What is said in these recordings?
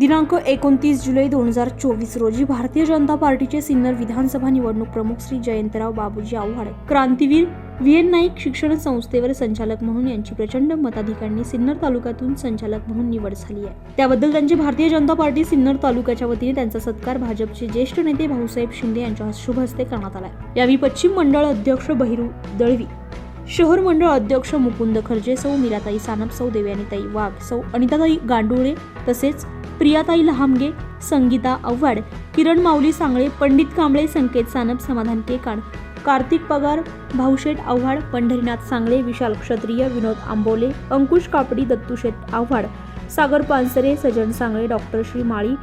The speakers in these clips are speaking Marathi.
दिनांक एकोणतीस जुलै दोन हजार चोवीस रोजी भारतीय जनता पार्टीचे सिन्नर विधानसभा निवडणूक प्रमुख श्री जयंतराव बाबूजी आव्हाड क्रांतीवीर व्हीएन नाईक शिक्षण संस्थेवर संचालक म्हणून यांची प्रचंड मताधिकांनी सिन्नर तालुक्यातून संचालक म्हणून निवड झाली आहे. त्याबद्दल त्यांची भारतीय जनता पार्टी सिन्नर तालुक्याच्या वतीने त्यांचा सत्कार भाजपचे ज्येष्ठ नेते भाऊसाहेब शिंदे यांच्या शुभ हस्ते करण्यात आला यावेळी पश्चिम मंडळ अध्यक्ष बहिरू दळवी शहर मंडळ अध्यक्ष मुकुंद खर्जे सौ मीराताई सानप सौ देवयानीताई वाघ सौ अनिताताई गांडुळे तसेच प्रियाताई लहामगे संगीता आव्हाड किरण माऊली सांगळे पंडित कांबळे संकेत सानप समाधान केकाण कार्तिक पगार भाऊशेठ आव्हाड पंढरीनाथ सांगळे विशाल क्षत्रिय विनोद आंबोले अंकुश कापडी दत्तूशेठ आव्हाड सागर पानसरे सजन सांगळे डॉक्टर श्री माळी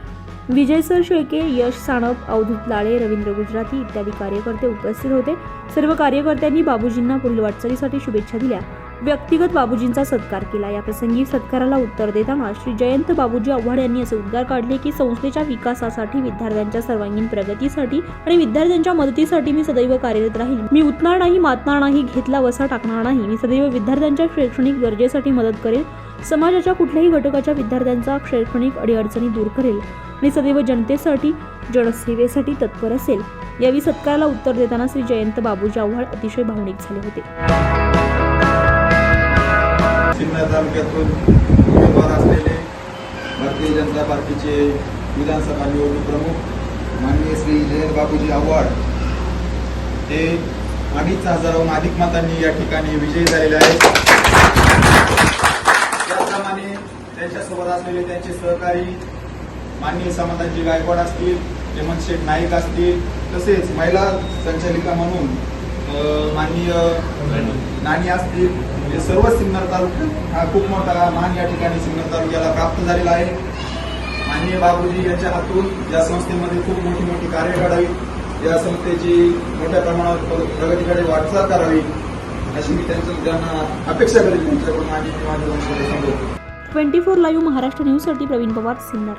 विजयसर शेळके यश साणप अवधूत लाळे रवींद्र गुजराती इत्यादी कार्यकर्ते उपस्थित होते. सर्व कार्यकर्त्यांनी बाबूजींना पुढील वाटचालीसाठी शुभेच्छा दिल्या. व्यक्तिगत बाबूजींचा सत्कार केला. या प्रसंगी सत्काराला उत्तर देताना श्री जयंत बाबूजी आव्हाड यांनी असे उद्गार काढले की संस्थेच्या विकासासाठी विद्यार्थ्यांच्या सर्वांगीण प्रगतीसाठी आणि विद्यार्थ्यांच्या मदतीसाठी मी सदैव कार्यरत राहील मी उतणार नाही मातणार नाही घेतला वसा टाकणार नाही. मी सदैव विद्यार्थ्यांच्या शैक्षणिक गरजेसाठी मदत करेल समाजाच्या कुठल्याही घटकाच्या विद्यार्थ्यांचा शैक्षणिक अडीअडचणी दूर करेल. आणि सदैव जनतेसाठी जनसेवेसाठी तत्पर असेल. यावेळी सत्काराला उत्तर देताना श्री जयंत बाबूजी आव्हाड अतिशय भावनिक झाले होते. तालुक्यातून उमेदवार असलेले भारतीय जनता पार्टीचे विधानसभा निवडणूक प्रमुख माननीय श्री जयंत बाबूजी आव्हाड हे अडीच हजाराहून अधिक मतांनी या ठिकाणी विजयी झालेले आहेत. त्याचप्रमाणे त्यांच्यासोबत असलेले त्यांचे सहकारी माननीय समाधानजी गायकवाड असतील हेमंत शेठ नाईक असतील तसेच महिला संचालिका म्हणून माननीय नानी असतील हे सर्व सिन्नर तालुक्यात हा खूप मोठा मान या ठिकाणी सिन्नर तालुक्याला प्राप्त झालेला आहे. माननीय बाबूजी यांच्या हातून या संस्थेमध्ये खूप मोठी मोठी कार्य घडावी या संस्थेची मोठ्या प्रमाणावर प्रगतीकडे वाटचाल करावी अशी मी त्यांचं त्यांना अपेक्षा करेल त्यांच्याकडून माझी माझ्या सांगतो ट्वेंटी फोर लाईव्ह महाराष्ट्र न्यूजसाठी प्रवीण पवार सिन्नर.